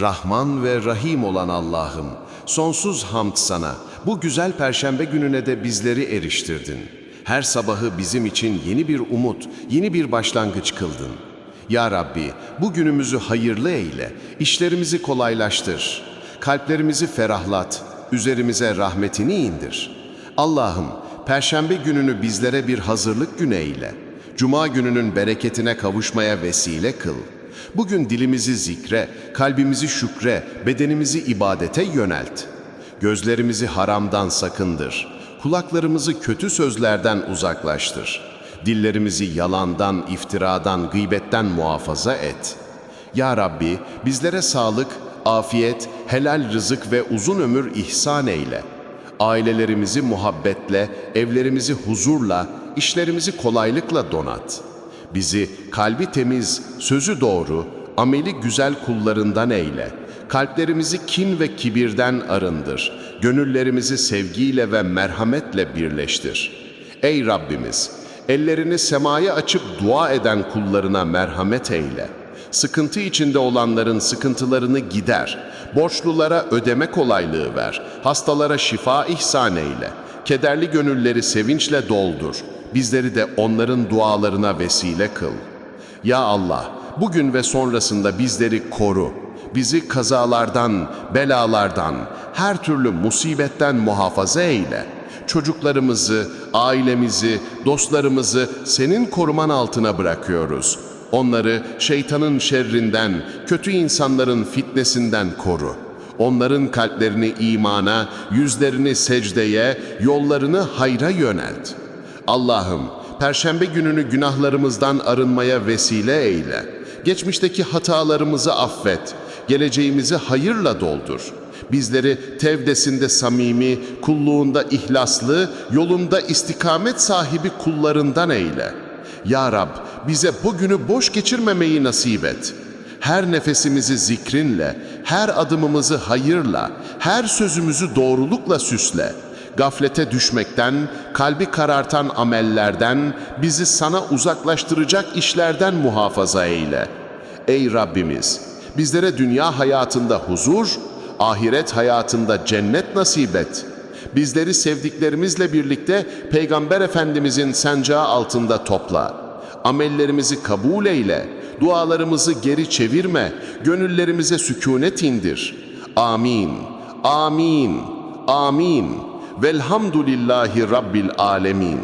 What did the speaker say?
Rahman ve Rahim olan Allah'ım, sonsuz hamd sana. Bu güzel perşembe gününe de bizleri eriştirdin. Her sabahı bizim için yeni bir umut, yeni bir başlangıç kıldın. Ya Rabbi, bu günümüzü hayırlı eyle, işlerimizi kolaylaştır. Kalplerimizi ferahlat, üzerimize rahmetini indir. Allah'ım, perşembe gününü bizlere bir hazırlık günü eyle. Cuma gününün bereketine kavuşmaya vesile kıl. Bugün dilimizi zikre, kalbimizi şükre, bedenimizi ibadete yönelt. Gözlerimizi haramdan sakındır. Kulaklarımızı kötü sözlerden uzaklaştır. Dillerimizi yalandan, iftiradan, gıybetten muhafaza et. Ya Rabbi, bizlere sağlık, afiyet, helal rızık ve uzun ömür ihsan eyle. Ailelerimizi muhabbetle, evlerimizi huzurla, işlerimizi kolaylıkla donat. Bizi kalbi temiz, sözü doğru, ameli güzel kullarından eyle. Kalplerimizi kin ve kibirden arındır. Gönüllerimizi sevgiyle ve merhametle birleştir. Ey Rabbimiz! Ellerini semaya açıp dua eden kullarına merhamet eyle. Sıkıntı içinde olanların sıkıntılarını gider. Borçlulara ödeme kolaylığı ver. Hastalara şifa ihsan eyle. Kederli gönülleri sevinçle doldur. Bizleri de onların dualarına vesile kıl. Ya Allah, bugün ve sonrasında bizleri koru. Bizi kazalardan, belalardan, her türlü musibetten muhafaza eyle. Çocuklarımızı, ailemizi, dostlarımızı senin koruman altına bırakıyoruz. Onları şeytanın şerrinden, kötü insanların fitnesinden koru. Onların kalplerini imana, yüzlerini secdeye, yollarını hayra yönelt. Allah'ım, Perşembe gününü günahlarımızdan arınmaya vesile eyle. Geçmişteki hatalarımızı affet, geleceğimizi hayırla doldur. Bizleri tevdesinde samimi, kulluğunda ihlaslı, yolunda istikamet sahibi kullarından eyle. Ya Rab, bize bugünü boş geçirmemeyi nasip et. Her nefesimizi zikrinle, her adımımızı hayırla, her sözümüzü doğrulukla süsle. Gaflete düşmekten, kalbi karartan amellerden, bizi sana uzaklaştıracak işlerden muhafaza eyle. Ey Rabbimiz, bizlere dünya hayatında huzur, ahiret hayatında cennet nasip et. Bizleri sevdiklerimizle birlikte Peygamber Efendimizin sencağı altında topla. Amellerimizi kabul eyle, dualarımızı geri çevirme, gönüllerimize sükunet indir. Amin, amin, amin. Velhamdülillahi Rabbil alemin.